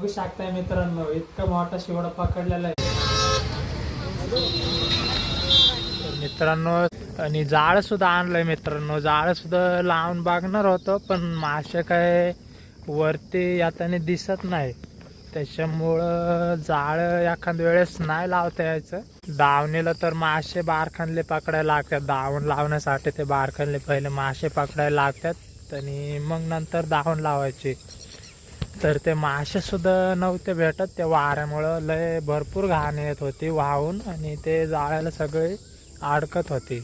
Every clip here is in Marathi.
बघू शकताय मित्रांनो इतका मोठा शिवडा पकडलेला आहे. मित्रांनो आणि जाळ सुद्धा आणलंय मित्रांनो. जाळ सुद्धा लावून बघणार होतो पण मासे काय वरती येताना दिसत नाही. त्याच्यामुळं जाळ एखाद्या वेळेस नाही लावता यायचं. दावणीला तर मासे बारखानले पकडायला लागतात. दावण लावण्यासाठी ते बारखानले पहिले मासे पकडायला लागतात. आणि मग नंतर दावण लावायची. तर ते मासे सुद्धा नव्हते भेटत. त्या वाऱ्यामुळं लय भरपूर घाण येत होती वाहून आणि ते जाळ्याला सगळे अडकत होती.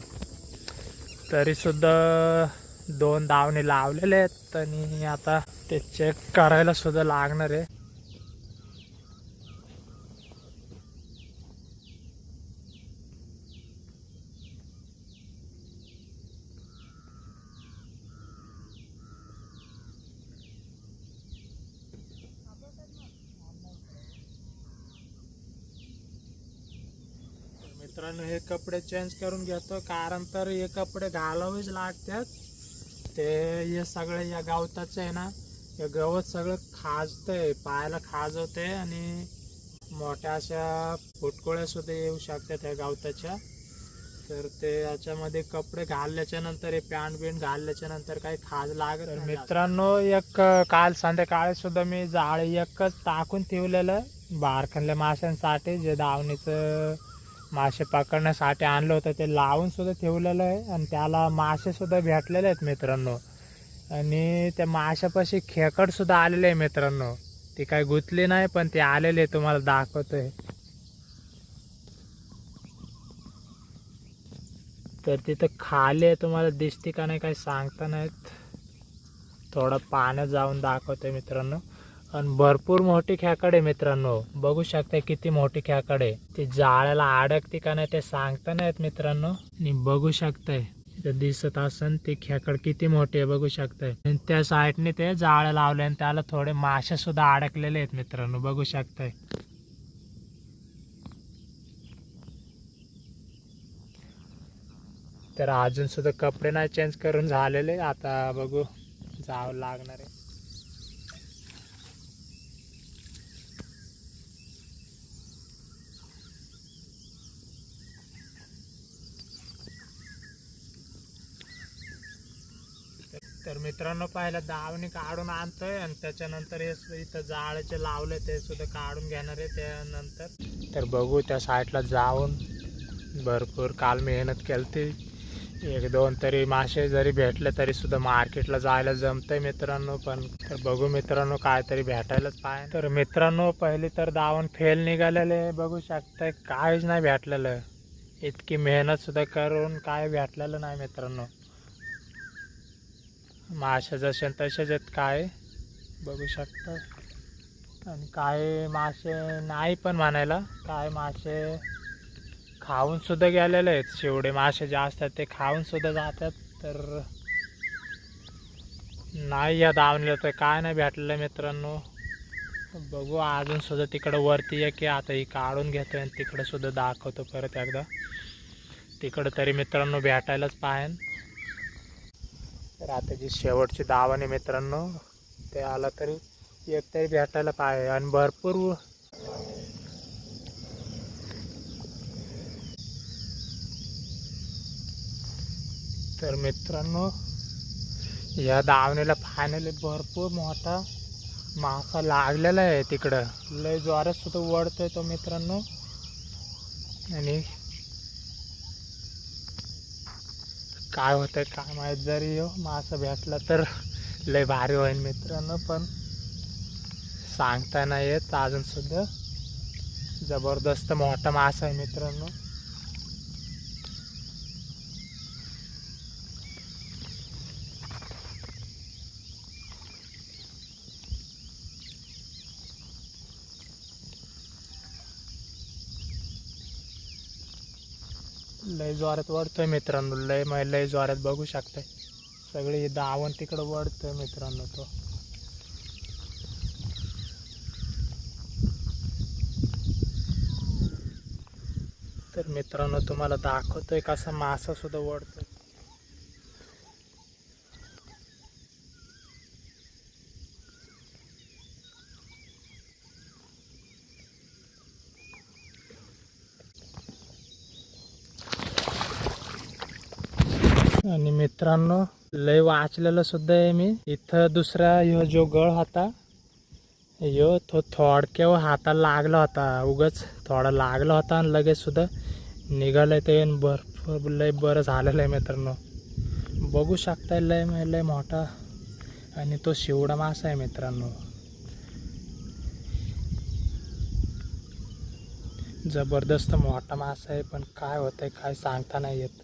तरी सुद्धा दोन दावणी लावलेले आहेत आणि आता ते चेक करायला सुद्धा लागणार आहे. मित्रांनो हे कपडे चेंज करून घेतो कारण तर हे कपडे घालावेच लागतात. ते हे सगळे या गवताचं आहे ना हे गवत सगळं खाजतंय पायाला खाजवते आणि मोठ्या अशा फुटकोळ्या सुद्धा येऊ शकतात या गवताच्या. तर ते याच्यामध्ये कपडे घालल्याच्या नंतर हे पॅन्ट बिंट घालल्याच्या नंतर काही खाज लागत तर मित्रांनो एक काल संध्याकाळी सुद्धा मी जाळ एकच टाकून ठेवलेलं बारखणल्या माशांसाठी जे दावणीचं मासे पकडण्यासाठी आणलं होतं ते लावून सुद्धा ठेवलेलं आहे आणि त्याला मासे सुद्धा भेटलेले आहेत मित्रांनो. आणि त्या माशापाशी खेकड सुद्धा आलेले आहे मित्रांनो. ती काय गुंतली नाही पण ते आलेले आहे तुम्हाला दाखवतोय. तर तिथं खाली आहे तुम्हाला दिसते का नाही काही सांगता नाहीत. थोडं पाण्यात जाऊन दाखवतोय मित्रांनो. आणि भरपूर मोठी खेकडे आहे मित्रांनो. बघू शकता किती मोठी खेकडे आहे. ती जाळ्याला अडकते का नाही ते सांगता नाहीत मित्रांनो. आणि बघू शकताय दिसत असन ती खेकड किती मोठी आहे बघू शकताय. आणि त्या साईडने ते जाळं लावले आणि त्याला थोडे मासे सुद्धा अडकलेले आहेत मित्रांनो. बघू शकताय. तर अजून सुद्धा कपडे नाही चेंज करून झालेले. आता बघू जावं लागणार आहे. तर मित्रांनो पाहिलं दावणी काढून आणतोय आणि त्याच्यानंतर हे इथं जाळचे लावले ते सुद्धा काढून घेणार आहे त्यानंतर. तर बघू त्या साईडला जाऊन भरपूर काल मेहनत केली एक दोन तरी मासे जरी भेटले तरी सुद्धा मार्केटला जायला जमतंय मित्रांनो पण तर बघू मित्रांनो काहीतरी भेटायलाच पाहिजे. तर मित्रांनो पहिली तर दावण फेल निघालेले बघू शकताय काहीच नाही भेटलेलं. इतकी मेहनत सुद्धा करून काय भेटलेलं नाही मित्रांनो. मासे जसे तसेच आहेत काय बघू शकता. आणि काय मासे नाही पण म्हणायला काय मासे खाऊन सुद्धा गेलेले आहेत. शेवडे मासे जे असतात ते खाऊन सुद्धा जातात. तर नाही या दावणीला तर काय नाही भेटलेलं मित्रांनो. बघू अजून सुद्धा तिकडं वरती आहे की आता ही काढून घेतोय आणि तिकडं सुद्धा दाखवतो परत एकदा. तिकडं तरी मित्रांनो भेटायलाच पाहिजे तर आता जी शेवटची दावाने मित्रांनो ते आला तरी एक तरी भेटायला पाहिजे आणि भरपूर तर मित्रांनो या दावणीला फायनली भरपूर मोठा मासा लागलेला आहे तिकडं. लय जोरात सुद्धा वळतोय तो मित्रांनो. आणि काय होतं काय माहीत जरी हो मासा भेटला तर लय भारी होईल मित्रांनो पण सांगता नाही येत. अजूनसुद्धा जबरदस्त मोठा मासा आहे मित्रांनो. लय जोरात वाढतोय मित्रांनो लय मग लय जोरात बघू शकताय. सगळी दावण तिकडं वाढतोय मित्रांनो तो. तर मित्रांनो तुम्हाला दाखवतोय कसा मासा सुद्धा वडतोय आणि मित्रांनो लय वाचलेलं सुद्धा आहे मी. इथं दुसरा ह्यो जो गळ होता यो तो थोडक्या हाताला लागला होता. उगच थोडा लागला होता आणि लगेच सुद्धा निघालंय ते भरपूर लय बरं झालेलं आहे मित्रांनो. बघू शकताय लय लय मोठा आणि तो शिवडा मासा आहे मित्रांनो. जबरदस्त मोठा मासा आहे पण काय होतंय काय सांगता नाही येत.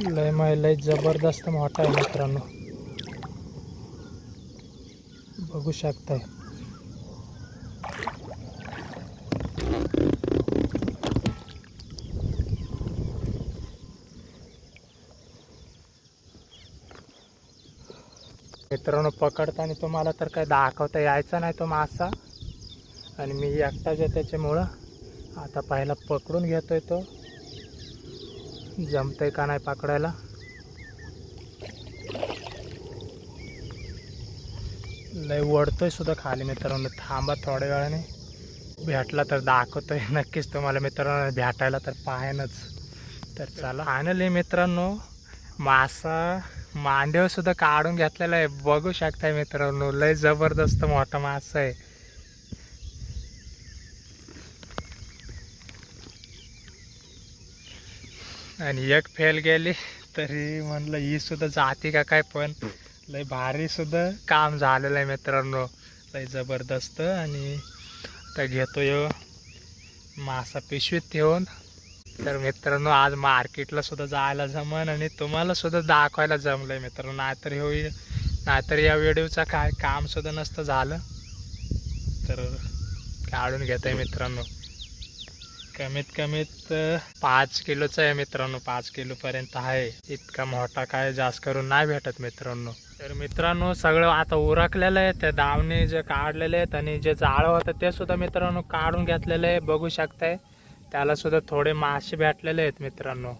लय माय लय जबरदस्त मोठा आहे मित्रांनो. बघू शकताय. मित्रांनो पकडताना तुम्हाला तर काय दाखवता यायचा नाही तो मासा. आणि मी एकटाच आहे त्याच्यामुळं. आता पहिला पकडून घेतोय तो. जमतंय का नाही पकडायला? लय वडतोय सुद्धा खाली मित्रांनो. थांबा थोड्या वेळाने. भेटला तर दाखवतोय. नक्कीच तुम्हाला मित्रांनो भेटायला तर पाहेनच तर चला. फायनली मित्रांनो मासा मांडव सुद्धा काढून घेतलेला आहे. बघू शकताय मित्रांनो लय जबरदस्त मोठा मासा आहे. आणि एक फेल गेली तरी म्हणलं ही सुद्धा जाते का काय पण. लय भारी सुद्धा काम झालेलं आहे मित्रांनो. लय जबरदस्त आणि आता घेतो यो मासा पिशवीत ठेवून. तर मित्रांनो आज मार्केटला सुद्धा जायला जमन आणि तुम्हाला सुद्धा दाखवायला जमलंय मित्रांनो. नाहीतर होईल नाहीतर या व्हिडिओचा काय काम सुद्धा नसतं झालं. तर काढून घेत आहे मित्रांनो. कमीत कमीत पाच किलोच आहे मित्रांनो पाच किलोपर्यंत आहे. इतका मोठा काय जास्त करून नाही भेटत मित्रांनो. तर मित्रांनो सगळं आता उरकलेलं आहे त्या दावणे जे काढलेले आहेत आणि जे जाळं होतं ते सुद्धा मित्रांनो काढून घेतलेलं आहे. बघू शकताय त्याला सुद्धा थोडे मासे भेटलेले आहेत मित्रांनो.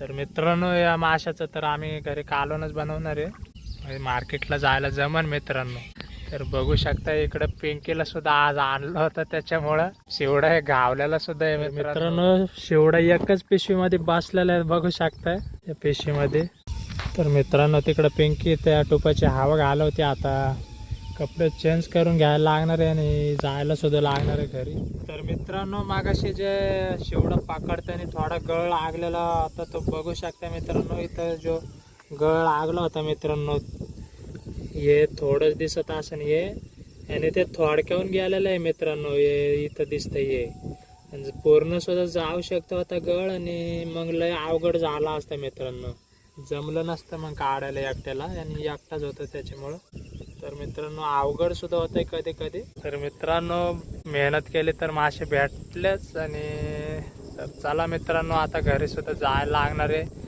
तर मित्रांनो या माशाचं तर आम्ही घरी कालवणच बनवणार आहे. म्हणजे मार्केटला जायला जमन मित्रांनो. तर बघू शकता इकडं पिंकीला सुद्धा आज आणलं होतं त्याच्यामुळं. शिवडा हे गावल्याला सुद्धा आहे मित्रांनो. शिवडा एकच पिशवीमध्ये बसलेला आहे बघू शकताय या पिशवीमध्ये. तर मित्रांनो तिकडं पिंकी त्या टोपाची हवा घालवते आता. कपडे चेंज करून घ्यायला लागणार आहे आणि जायला सुद्धा लागणार आहे घरी. तर मित्रांनो मागाशी जे शिवडा आणि थोडा गळ लागलेला होता तो बघू शकता मित्रांनो इथं जो गळ लागला होता मित्रांनो हे थोडंच दिसत असेल हे आणि ते थोडक्याहून गेलेलं आहे मित्रांनो हे इथं दिसतंय हे आणि पूर्ण सुद्धा जाऊ शकतो आता गळ आणि मग लय अवघड झाला असतं मित्रांनो. जमलं नसतं मग काढायला एकट्याला आणि एकटाच होतं त्याच्यामुळं. तर मित्रांनो अवघड सुद्धा होतंय कधी कधी तर मित्रांनो मेहनत केली तर मासे भेटलेच आणि तर चला मित्रांनो आता घरी सुद्धा जायला लागणार आहे.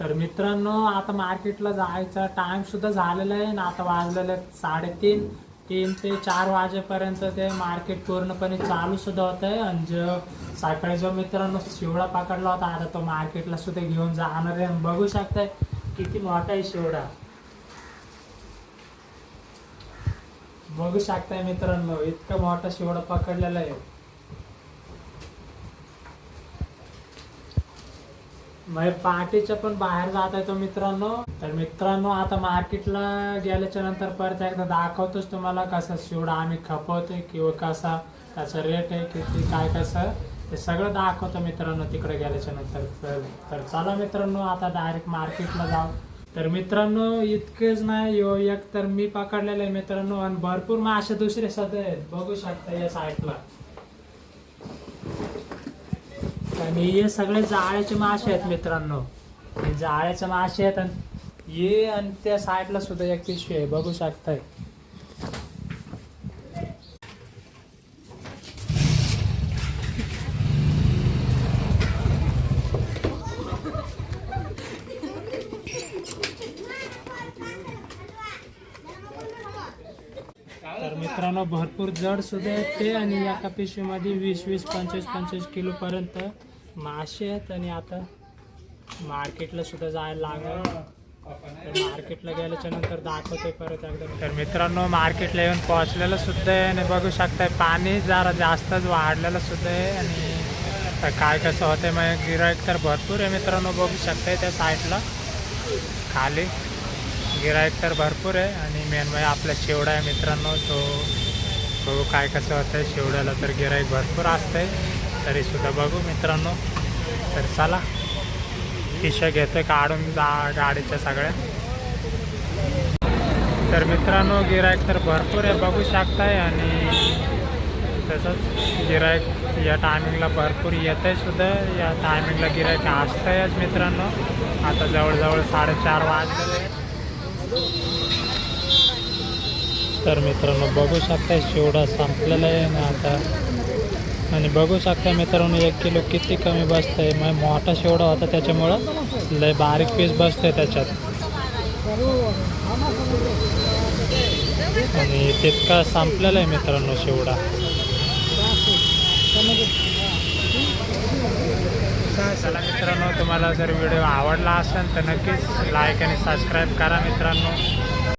तर मित्रांनो आता मार्केटला जायचा टाइम सुद्धा झालेला आहे आणि आता वाजलेले आहे साडेतीन. तीन ते चार वाजेपर्यंत ते मार्केट पूर्णपणे चालू सुद्धा होत आहे आणि जो सकाळी जो मित्रांनो शिवडा पकडला होता आता तो मार्केटला सुद्धा घेऊन जाणार आहे. आणि बघू शकताय किती मोठा आहे शिवडा. बघू शकताय मित्रांनो इतका मोठा शिवडा पकडलेला आहे. म्हणजे पहाटेच्या पण बाहेर जात आहे तो मित्रांनो. तर मित्रांनो आता मार्केटला गेल्याच्यानंतर परत एकदा दाखवतोच तुम्हाला कसा शिवडा आम्ही खपवतोय किंवा कसा त्याचा रेट आहे किती काय कसं. ते सगळं दाखवतो मित्रांनो तिकडे गेल्याच्यानंतर. तर तर चला मित्रांनो आता डायरेक्ट मार्केटला जाऊ. तर मित्रांनो इतकेच नाही यो एक तर मी पकडलेलं आहे मित्रांनो आणि भरपूर मासे दुसरे सध्या आहेत. बघू शकता या साईडला आणि हे सगळे जाळ्याचे मासे आहेत मित्रांनो. हे जाळ्याचे मासे आहेत आणि हे आणि त्या साईडला सुद्धा एक पिशवी आहे. बघू शकताय. तर मित्रांनो भरपूर जड सुद्धा आहेत ते आणि एका पिशवीमध्ये वीस वीस पंचवीस पंचवीस किलो पर्यंत मासे आहेत आणि आता मार्केटला सुद्धा जायला लागलं. तर मार्केटला गेल्याच्यानंतर दाखवते परत एकदम तर मित्रांनो मार्केटला येऊन पोहोचलेलं सुद्धा आहे आणि बघू शकताय पाणी जरा जास्तच वाढलेलं सुद्धा आहे आणि काय कसं होतंय मग गिरायक तर भरपूर आहे मित्रांनो बघू शकताय त्या साईडला. खाली गिरायक तर भरपूर आहे आणि मेन म्हणजे आपला शेवडा आहे मित्रांनो तो बघू काय कसं होतंय शेवड्याला तर गिरायक भरपूर असतंय. तरी सुद्धा बघू मित्रांनो. तर चला पिशा घेतोय काढून जा गाडीच्या सगळ्या. तर मित्रांनो गिरायक तर भरपूर आहे बघू शकताय. आणि तसंच गिरायक या टायमिंगला भरपूर येत आहे सुद्धा. या टायमिंगला गिराईक असतंयच मित्रांनो. आता जवळजवळ साडेचार वाजले तर मित्रांनो बघू शकताय शेवडा संपलेला आहे आता आणि बघू शकता मित्रांनो एक किलो किती कमी बसतंय. मग मोठा शेवडा होता त्याच्यामुळं लय बारीक पीस बसतंय त्याच्यात. आणि तितका संपलेला आहे मित्रांनो शेवडा. चला मित्रांनो तुम्हाला जर व्हिडिओ आवडला असेल तर नक्कीच लाईक आणि सबस्क्राईब करा मित्रांनो.